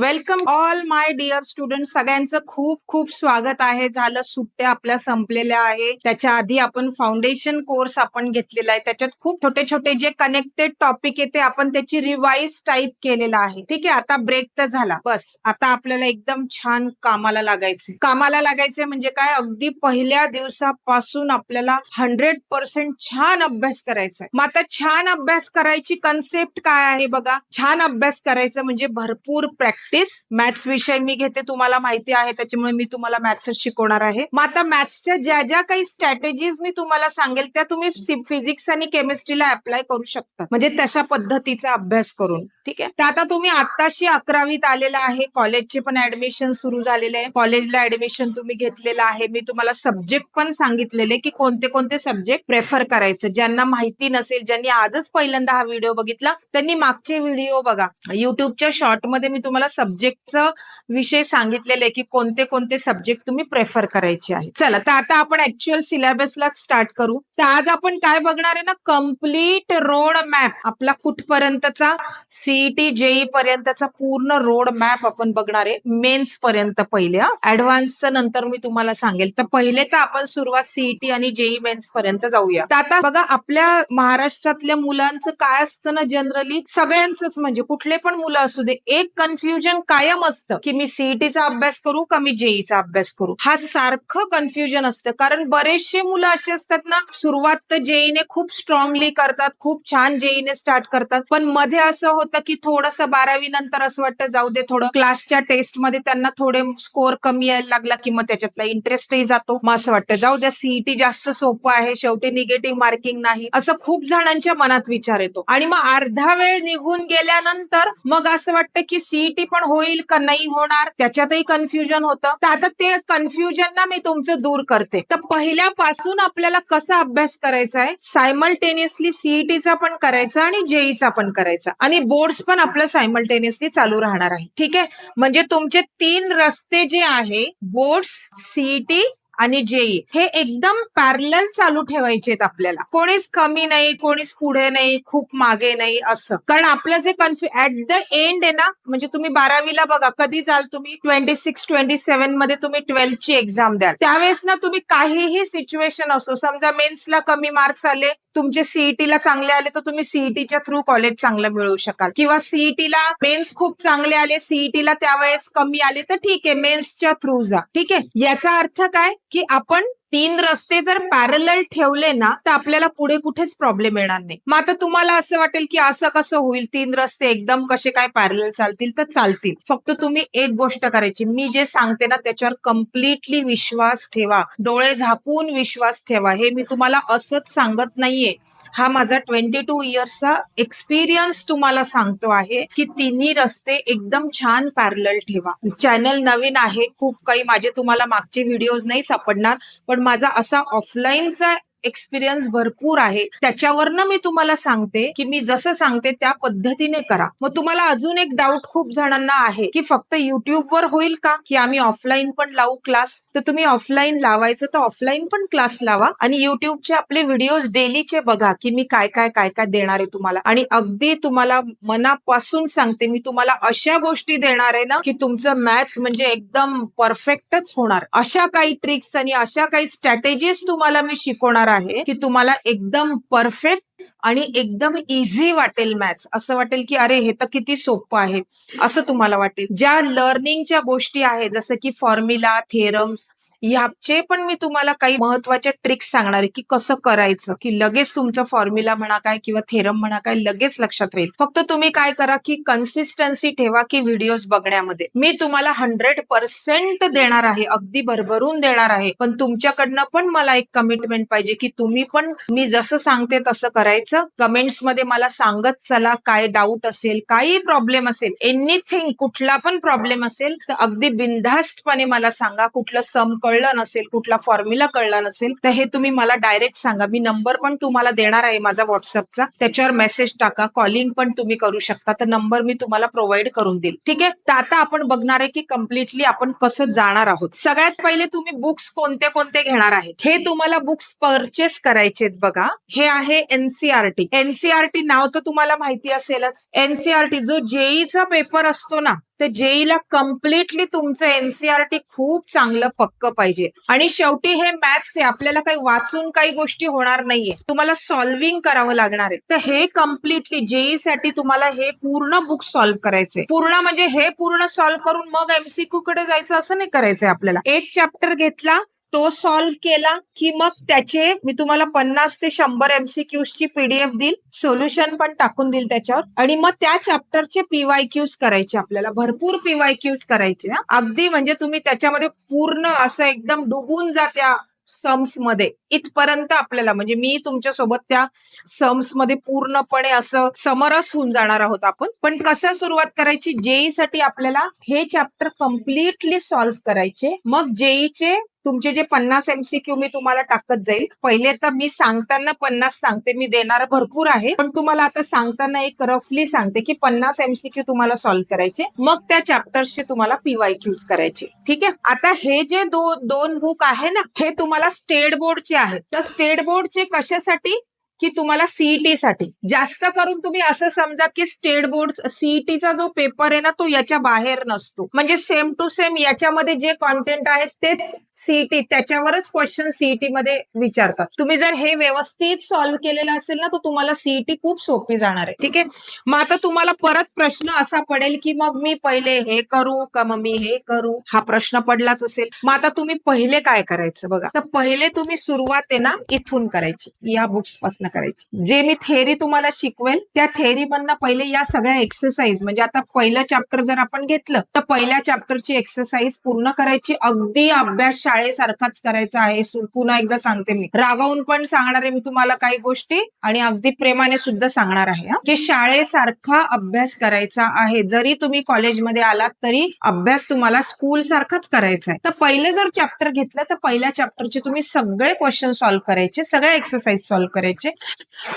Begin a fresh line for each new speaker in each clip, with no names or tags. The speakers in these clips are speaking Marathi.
Welcome all my dear student. सगळ्यांचं खूप खूप स्वागत आहे. झालं सुट्ट्या आपल्या संपलेल्या आहे. त्याच्या आधी आपण फाउंडेशन कोर्स आपण घेतलेला आहे. त्याच्यात खूप छोटे छोटे जे कनेक्टेड टॉपिक आहे ते आपण त्याची रिवाइज टाईप केलेला आहे. ठीक आहे आता ब्रेक तर झाला. बस आता आपल्याला एकदम छान कामाला लागायचे कामाला लागायचे म्हणजे काय? अगदी पहिल्या दिवसापासून आपल्याला हंड्रेड पर्सेंट छान अभ्यास करायचा आहे मग आता छान अभ्यास करायची कन्सेप्ट काय आहे बघा? छान अभ्यास करायचं म्हणजे भरपूर प्रॅक्टिस मॅथ्स विषय मी घेते तुम्हाला माहिती आहे त्याच्यामुळे मी तुम्हाला मॅथ्सच शिकवणार आहे. मग आता मॅथ्सच्या ज्या ज्या काही स्ट्रॅटेजीज मी तुम्हाला सांगेल त्या तुम्ही फिजिक्स आणि केमिस्ट्रीला अप्लाय करू शकता. म्हणजे तशा पद्धतीचा अभ्यास करून. ठीक आहे? तर आता तुम्ही आताशी अकरावीत आलेला आहे. कॉलेजचे पण ऍडमिशन सुरू झालेले आहे. कॉलेजला ऍडमिशन तुम्ही घेतलेलं आहे. मी तुम्हाला सब्जेक्ट पण सांगितलेले की कोणते कोणते सब्जेक्ट प्रेफर करायचं. ज्यांना माहिती नसेल ज्यांनी आजच पहिल्यांदा हा व्हिडिओ बघितला त्यांनी मागचे व्हिडिओ बघा. युट्यूबच्या शॉर्टमध्ये मी तुम्हाला सब्जेक्टचं विषय सांगितलेले आहे की कोणते कोणते सब्जेक्ट तुम्ही प्रेफर करायचे आहे. चला तर आता आपण ऍक्च्युअल सिलेबसला स्टार्ट करू. तर आज आपण काय बघणार आहे ना? कंप्लीट रोड मॅप आपला कुठपर्यंतचा? सीईटी जेई पर्यंतचा पूर्ण रोड मॅप आपण बघणार आहे. मेन्स पर्यंत पहिले ऍडव्हान्सचं नंतर मी तुम्हाला सांगेल. तर पहिले तर आपण सुरुवात सीईटी आणि जेई मेन्स पर्यंत जाऊया. तर आता बघा आपल्या महाराष्ट्रातल्या मुलांचं काय असतं ना जनरली सगळ्यांचंच म्हणजे कुठले पण मुलं असू दे. एक कन्फ्युजन कायम असतं की मी सीईटीचा अभ्यास करू का मी जेईचा अभ्यास करू? हा सारखं कन्फ्युजन असतं. कारण बरेचसे मुलं असे असतात ना सुरुवात तर जेईने खूप स्ट्रॉंगली करतात खूप छान जेईने स्टार्ट करतात. पण मध्ये असं होतं की थोडस बारावी नंतर असं वाटतं जाऊ दे थोडं. क्लासच्या टेस्टमध्ये त्यांना थोडे स्कोर कमी यायला लागला की मग त्याच्यातला इंटरेस्टही जातो. मग असं वाटतं जाऊ द्या सीईटी जास्त सोपं आहे शेवटी निगेटिव्ह मार्किंग नाही. असं खूप जणांच्या मनात विचार येतो. आणि मग अर्धा वेळ निघून गेल्यानंतर मग असं वाटतं की सीईटी पण होईल का नाही होणार त्याच्यातही कन्फ्युजन होतं. तर आता ते कन्फ्युजन ना मी तुमचं दूर करते. तर पहिल्यापासून आपल्याला कसा अभ्यास करायचा आहे? सायमल्टेनियसली सीईटीचा पण करायचा आणि जेईचा पण करायचा. आणि बोर्ड्स पण आपलं सायमल्टेनियसली चालू राहणार आहे. ठीक आहे? म्हणजे तुमचे तीन रस्ते जे आहे बोर्ड्स सीईटी आणि जेई हे एकदम पॅरल चालू ठेवायचे आहेत आपल्याला. कोणीच कमी नाही कोणीच पुढे नाही खूप मागे नाही असं. कारण आपलं जे कन्फ्यु ऍट द एंड आहे ना म्हणजे तुम्ही बारावीला बघा कधी जाल तुम्ही? ट्वेंटी सिक्स ट्वेंटी सेव्हनमध्ये तुम्ही ट्वेल्थची एक्झाम द्याल. त्यावेळेस ना तुम्ही काहीही सिच्युएशन असो समजा मेन्सला कमी मार्क्स आले तुमचे सीईटीला चांगले आले तर तुम्ही सीईटीच्या थ्रू कॉलेज चांगलं मिळवू शकाल. किंवा सीईटीला मेन्स खूप चांगले आले सीईटीला त्यावेळेस कमी आले तर ठीक आहे मेन्सच्या थ्रू जा. ठीक आहे? याचा अर्थ काय? की आपण तीन रस्ते जर पॅरल ठेवले ना तर आपल्याला पुढे कुठेच प्रॉब्लेम येणार नाही. मग आता तुम्हाला असं वाटेल की असं कसं होईल? तीन रस्ते एकदम कसे काय पॅरल चालतील? तर चालतील. फक्त तुम्ही एक गोष्ट करायची. मी जे सांगते ना त्याच्यावर कम्प्लिटली विश्वास ठेवा. डोळे झापून विश्वास ठेवा. हे मी तुम्हाला असंच सांगत नाहीये. हा माझा ट्वेंटी टू इयर्सचा एक्सपिरियन्स तुम्हाला सांगतो आहे की तिन्ही रस्ते एकदम छान पॅरल ठेवा. चॅनल नवीन आहे खूप काही माझे तुम्हाला मागचे व्हिडिओज नाही सापडणार पण माझा असा ऑफलाईनचा एक्सपिरियन्स भरपूर आहे. त्याच्यावरनं मी तुम्हाला सांगते की मी जसं सांगते त्या पद्धतीने करा. मग तुम्हाला अजून एक डाऊट खूप जणांना आहे की फक्त युट्यूबवर होईल का? की आम्ही ऑफलाईन पण लावू क्लास तर तुम्ही ऑफलाईन लावायचं तर ऑफलाईन पण क्लास लावा आणि युट्यूबचे आपले व्हिडिओज डेलीचे बघा की मी काय काय काय काय देणार आहे तुम्हाला. आणि अगदी तुम्हाला मनापासून सांगते मी तुम्हाला अशा गोष्टी देणार आहे ना की तुमचं मॅथ्स म्हणजे एकदम परफेक्टच होणार. अशा काही ट्रिक्स आणि अशा काही स्ट्रॅटेजीज तुम्हाला मी शिकवणार आहे की तुम्हाला एकदम परफेक्ट आणि एकदम इझी वाटेल मॅथ्स असं वाटेल की अरे हे तर किती सोपं आहे. असं तुम्हाला वाटेल. ज्या लर्निंगच्या गोष्टी आहेत जसं की फॉर्म्युला थेरम्स ह्याचे पण मी तुम्हाला काही महत्त्वाच्या ट्रिक्स सांगणार आहे की कसं करायचं की लगेच तुमचं फॉर्म्युला म्हणा काय किंवा थेरम म्हणा काय लगेच लक्षात राहील. फक्त तुम्ही काय करा की कन्सिस्टन्सी ठेवा की व्हिडिओज बघण्यामध्ये. मी तुम्हाला हंड्रेड पर्सेंट देणार आहे अगदी भरभरून देणार आहे. पण तुमच्याकडनं पण मला एक कमिटमेंट पाहिजे की तुम्ही पण मी जसं सांगते तसं करायचं. कमेंट्समध्ये मला सांगत चला काय डाऊट असेल काही प्रॉब्लेम असेल एनिथिंग कुठला पण प्रॉब्लेम असेल तर अगदी बिनधास्तपणे मला सांगा कुठलं सम कळलं नसेल कुठला फॉर्म्युला कळला नसेल तर हे तुम्ही मला डायरेक्ट सांगा. मी नंबर पण तुम्हाला देणार आहे माझा व्हॉट्सअपचा त्याच्यावर मेसेज टाका. कॉलिंग पण तुम्ही करू शकता. तर नंबर मी तुम्हाला प्रोव्हाइड करून देईल. ठीक आहे? तर आता आपण बघणार आहे की कम्प्लिटली आपण कसं जाणार आहोत. सगळ्यात पहिले तुम्ही बुक्स कोणते कोणते घेणार आहेत? हे तुम्हाला बुक्स परचेस करायचे बघा. हे आहे एनसीआरटी एनसीआरटी नाव तर तुम्हाला माहिती असेलच. एनसीआरटी जो जेईचा पेपर असतो ना तर जेईला कम्प्लिटली तुमचं एनसीआरटी खूप चांगलं पक्क पाहिजे. आणि शेवटी हे मॅथ्स आहे आपल्याला काही वाचून काही गोष्टी होणार नाहीये. तुम्हाला सॉल्व्हिंग करावं लागणार आहे. तर हे कम्प्लिटली जेई साठी तुम्हाला हे पूर्ण बुक सॉल्व्ह करायचे पूर्ण म्हणजे हे पूर्ण सॉल्व्ह करून मग एमसीक्यू कडे जायचं असं नाही करायचंय आपल्याला. एक चॅप्टर घेतला तो सॉल्व्ह केला की मग त्याचे मी तुम्हाला पन्नास ते शंभर एमसीक्यूज ची पीडीएफ देईल सोल्युशन पण टाकून देईल त्याच्यावर. आणि मग त्या चॅप्टरचे पीवाय क्यूज करायचे आपल्याला भरपूर पीवाय क्यूज करायचे अगदी म्हणजे तुम्ही त्याच्यामध्ये पूर्ण असं एकदम डुबून जा त्या सम्समध्ये. इथपर्यंत आपल्याला म्हणजे मी तुमच्यासोबत त्या सम्समध्ये पूर्णपणे असं समरस होऊन जाणार आहोत आपण. पण कसं सुरुवात करायची? जेई साठी आपल्याला हे चॅप्टर कम्प्लिटली सॉल्व्ह करायचे. मग जेईचे तुमचे जे पन्नास एमसीक्यू मी तुम्हाला टाकत जाईल. पहिले तर मी सांगताना पन्नास सांगते. मी देणार भरपूर आहे. पण तुम्हाला आता सांगताना एक रफली सांगते की पन्नास एमसीक्यू तुम्हाला सॉल्व्ह करायचे. मग त्या चॅप्टर्सचे तुम्हाला पीवाय क्यूज करायचे. ठीक आहे? आता हे जे दो, दोन बुक आहे ना हे तुम्हाला स्टेट बोर्डचे आहेत. तर स्टेट बोर्डचे कशासाठी? की तुम्हाला सीईटी साठी. जास्त करून तुम्ही असं समजा की स्टेट बोर्ड सीईटीचा जो पेपर आहे ना तो याच्या बाहेर नसतो. म्हणजे सेम टू सेम याच्यामध्ये जे कॉन्टेंट आहे तेच सीईटी त्याच्यावरच क्वेश्चन सीईटी मध्ये विचारतात. तुम्ही जर हे व्यवस्थित सॉल्व्ह केलेलं असेल ना तर तुम्हाला सीईटी खूप सोपी जाणार आहे. ठीक आहे? मग आता तुम्हाला परत प्रश्न असा पडेल की मग मी पहिले हे करू का मग मी हे करू? हा प्रश्न पडलाच असेल. मग आता तुम्ही पहिले काय करायचं बघा? तर पहिले तुम्ही सुरुवात आहे ना इथून करायची या बुक्सपासून. करायची. जे मी थेअरी तुम्हाला शिकवेल त्या थेअरी मधनं पहिले या सगळ्या एक्सरसाइज म्हणजे आता पहिलं चॅप्टर जर आपण घेतलं तर पहिल्या चॅप्टरची एक्सरसाइज पूर्ण करायची. अगदी अभ्यास शाळेसारखाच करायचा आहे. पुन्हा एकदा सांगते मी. रागावून पण सांगणार आहे मी तुम्हाला काही गोष्टी आणि अगदी प्रेमाने सुद्धा सांगणार आहे की शाळेसारखा अभ्यास करायचा आहे. जरी तुम्ही कॉलेजमध्ये आलात तरी अभ्यास तुम्हाला स्कूल सारखाच करायचा आहे. तर पहिलं जर चॅप्टर घेतलं तर पहिल्या चॅप्टरचे तुम्ही सगळे क्वेश्चन सॉल्व्ह करायचे सगळ्या एक्सरसाइज सॉल्व्ह करायचे.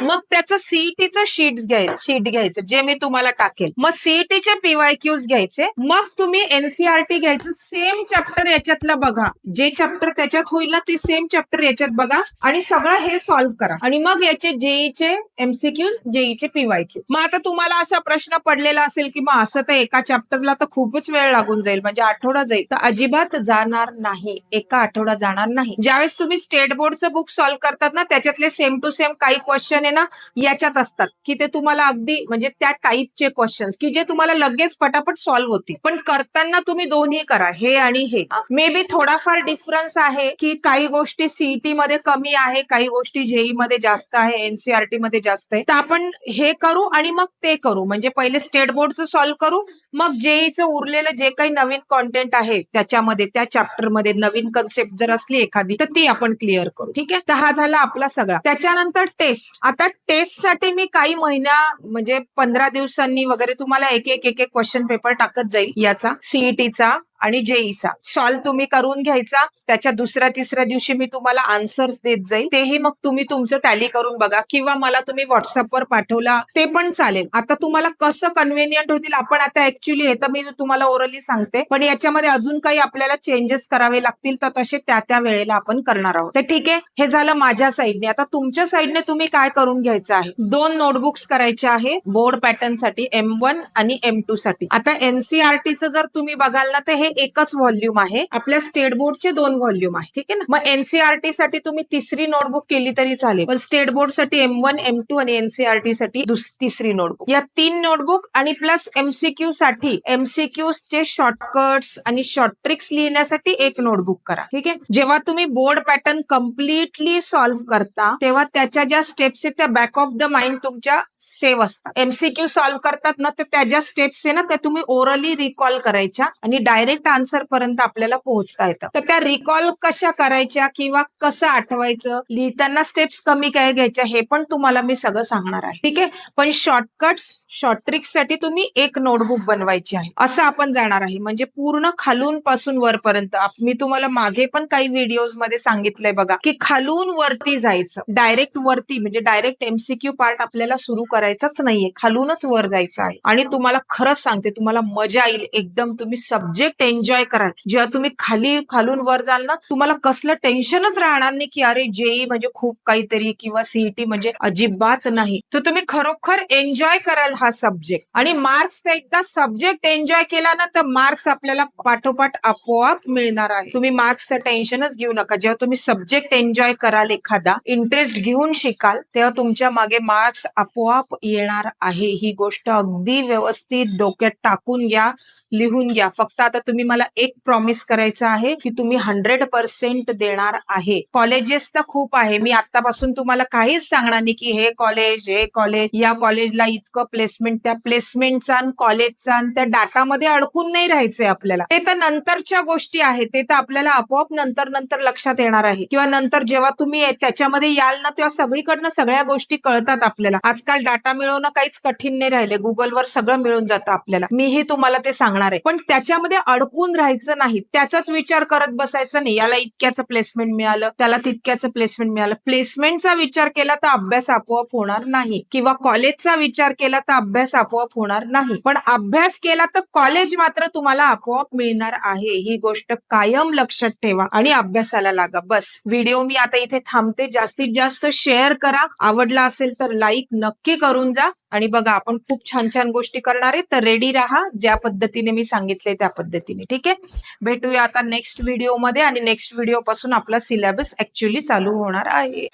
मग त्याचं सीईटीचं शीट घ्यायचं शीट घ्यायचं जे मी तुम्हाला टाकेल. मग सीईटीचे पीवाय क्यूज घ्यायचे मग तुम्ही एनसीआरटी घ्यायचं सेम चॅप्टर याच्यातलं बघा. जे चॅप्टर त्याच्यात होईल ना ते सेम चॅप्टर याच्यात बघा आणि सगळं हे सॉल्व्ह करा. आणि मग याचे जेईचे एमसीक्यूज जेईचे पीवाय क्यू मग आता तुम्हाला असा प्रश्न पडलेला असेल की मग असं तर एका चॅप्टरला तर खूपच वेळ लागून जाईल म्हणजे आठवडा जाईल. तर अजिबात जाणार नाही. एका आठवडा जाणार नाही. ज्यावेळेस तुम्ही स्टेट बोर्डचं बुक सॉल्व्ह करतात ना त्याच्यातले सेम टू सेम काही क्वेश्चन आहे ना याच्यात असतात. की ते तुम्हाला अगदी म्हणजे त्या टाईपचे क्वेश्चन की जे तुम्हाला लगेच पटापट सॉल्व्ह होतील. पण करताना तुम्ही दोन्ही करा हे आणि हे. मे बी थोडाफार डिफरन्स आहे की काही गोष्टी सीईटी मध्ये कमी आहे काही गोष्टी जेई मध्ये जास्त आहे एनसीआरटी मध्ये जास्त आहे. तर आपण हे करू आणि मग ते करू. म्हणजे पहिले स्टेट बोर्डचं सॉल्व्ह करू मग जेईचं उरलेलं जे काही नवीन कॉन्टेंट आहे त्याच्यामध्ये त्या चॅप्टरमध्ये नवीन कन्सेप्ट जर असली एखादी तर ती आपण क्लिअर करू. ठीक आहे? तर हा झाला आपला सगळा. त्याच्यानंतर टेस्ट. आता टेस्टसाठी मी काही महिन्या म्हणजे पंधरा दिवसांनी वगैरे तुम्हाला एक एक एक एक क्वेश्चन पेपर टाकत जाईल याचा सीईटीचा आणि जेईचा. सॉल्व्ह तुम्ही करून घ्यायचा. त्याच्या दुसऱ्या तिसऱ्या दिवशी मी तुम्हाला आन्सर्स देत जाईल तेही मग तुम्ही तुमचं टॅली करून बघा. किंवा मला तुम्ही व्हॉट्सअपवर पाठवला ते पण चालेल. आता तुम्हाला कसं कन्व्हिनियंट होतील आपण आता ऍक्च्युली हे तर मी तुम्हाला ओरली सांगते. पण याच्यामध्ये अजून काही आपल्याला चेंजेस करावे लागतील तर तसे त्या त्या वेळेला आपण करणार आहोत. तर ठीक आहे हे झालं माझ्या साईडने आता तुमच्या साईडने तुम्ही काय करून घ्यायचं आहे? दोन नोटबुक्स करायचे आहे बोर्ड पॅटर्नसाठी एम वन आणि एम टू साठी. आता एनसीआरटीचं जर तुम्ही बघाल ना तर हे एकच व्हॉल्यूम आहे. आपल्या स्टेट बोर्डचे दोन व्हॉल्यूम आहे. ठीक आहे ना? मग एनसीआरटी साठी तुम्ही तिसरी नोटबुक केली तरी चालेल. पण स्टेट बोर्डसाठी एम वन एम टू आणि एनसीआरटी साठी तिसरी नोटबुक. या तीन नोटबुक आणि प्लस एमसीक्यू साठी एमसीक्यू चे शॉर्टकट्स आणि शॉर्ट ट्रिक्स लिहिण्यासाठी एक नोटबुक करा. ठीक आहे? जेव्हा तुम्ही बोर्ड पॅटर्न कम्प्लिटली सॉल्व्ह करता तेव्हा त्याच्या ज्या स्टेप्स आहेत त्या बॅक ऑफ द माइंड तुमच्या सेव्ह असतात. एमसीक्यू सॉल्व्ह करतात ना तर त्या ज्या स्टेप्स आहे ना त्या तुम्ही ओरली रिकॉल करायच्या आणि डायरेक्ट आन्सर पर्यंत आपल्याला पोहोचता येतं. तर त्या रिकॉल कशा करायच्या किंवा कसं आठवायचं लिहिताना स्टेप्स कमी काय घ्यायच्या हे पण तुम्हाला मी सगळं सांगणार आहे. ठीक आहे? पण शॉर्टकट्स शॉर्ट ट्रिक्ससाठी तुम्ही एक नोटबुक बनवायची आहे. असं आपण जाणार आहे. म्हणजे पूर्ण खालून पासून वरपर्यंत. मी तुम्हाला मागे पण काही व्हिडिओजमध्ये सांगितलंय बघा की खालून वरती जायचं. डायरेक्ट वरती म्हणजे डायरेक्ट एमसीक्यू पार्ट आपल्याला सुरू करायचाच नाहीये. खालूनच वर जायचं आहे. आणि तुम्हाला खरंच सांगते तुम्हाला मजा येईल. एकदम तुम्ही सब्जेक्ट एन्जॉय कराल. जेव्हा तुम्ही खाली खालून वर जाल ना तुम्हाला कसलं टेन्शनच राहणार नाही की अरे जेई म्हणजे खूप काहीतरी किंवा सीईटी म्हणजे अजिबात नाही. तर तुम्ही खरोखर एन्जॉय कराल हा सब्जेक्ट. आणि मार्क्स एकदा सब्जेक्ट एन्जॉय केला ना तर मार्क्स आपल्याला पाठोपाठ आपोआप मिळणार आहे. तुम्ही मार्क्सचं टेन्शनच घेऊ नका. जेव्हा तुम्ही सब्जेक्ट एन्जॉय कराल एखादा इंटरेस्ट घेऊन शिकाल तेव्हा तुमच्या मागे मार्क्स आपोआप येणार आहे. ही गोष्ट अगदी व्यवस्थित डोक्यात टाकून घ्या लिहून घ्या. फक्त आता तुम्ही मला एक प्रॉमिस करायचं आहे की तुम्ही हंड्रेड पर्सेंट देणार आहे. कॉलेजेस तर खूप आहे. मी आतापासून तुम्हाला काहीच सांगणार नाही की हे कॉलेज हे कॉलेज या कॉलेजला इतकं प्लेसमेंट त्या प्लेसमेंटचा आणि कॉलेजचा आणि त्या डाटामध्ये अडकून नाही राहायचंय आपल्याला. ते तर नंतरच्या गोष्टी आहेत. ते तर आपल्याला आपोआप नंतर नंतर लक्षात येणार आहे. किंवा नंतर जेव्हा तुम्ही त्याच्यामध्ये याल ना तेव्हा सगळीकडनं सगळ्या गोष्टी कळतात आपल्याला. आजकाल डाटा मिळवणं काहीच कठीण नाही राहिले. गुगलवर सगळं मिळून जातं आपल्याला. मीही तुम्हाला ते सांगणार आहे. पण त्याच्यामध्ये अडकून राहायचं नाही. त्याचाच विचार करत बसायचं नाही. याला इतक्याचं प्लेसमेंट मिळालं त्याला तितक्याचं प्लेसमेंट मिळालं. प्लेसमेंटचा विचार केला तर अभ्यास आपोआप होणार नाही. किंवा कॉलेजचा विचार केला तर अभ्यास आपोआप होणार नाही. पण अभ्यास केला तर कॉलेज मात्र तुम्हाला आपोआप मिळणार आहे. ही गोष्ट कायम लक्षात ठेवा आणि अभ्यासाला लागा. बस. व्हिडिओ मी आता इथे थांबते. जास्तीत जास्त शेअर करा. आवडला असेल तर लाईक नक्की करून जा. आणि बघा आपण खूप छान छान गोष्टी करणार आहे. तर रेडी राहा. ज्या पद्धतीने मी सांगितले त्या पद्धतीने ठीक आहे? भेटूया आता नेक्स्ट व्हिडिओमध्ये आणि नेक्स्ट व्हिडिओ पासून आपला सिलेबस ऍक्च्युली चालू होणार आहे.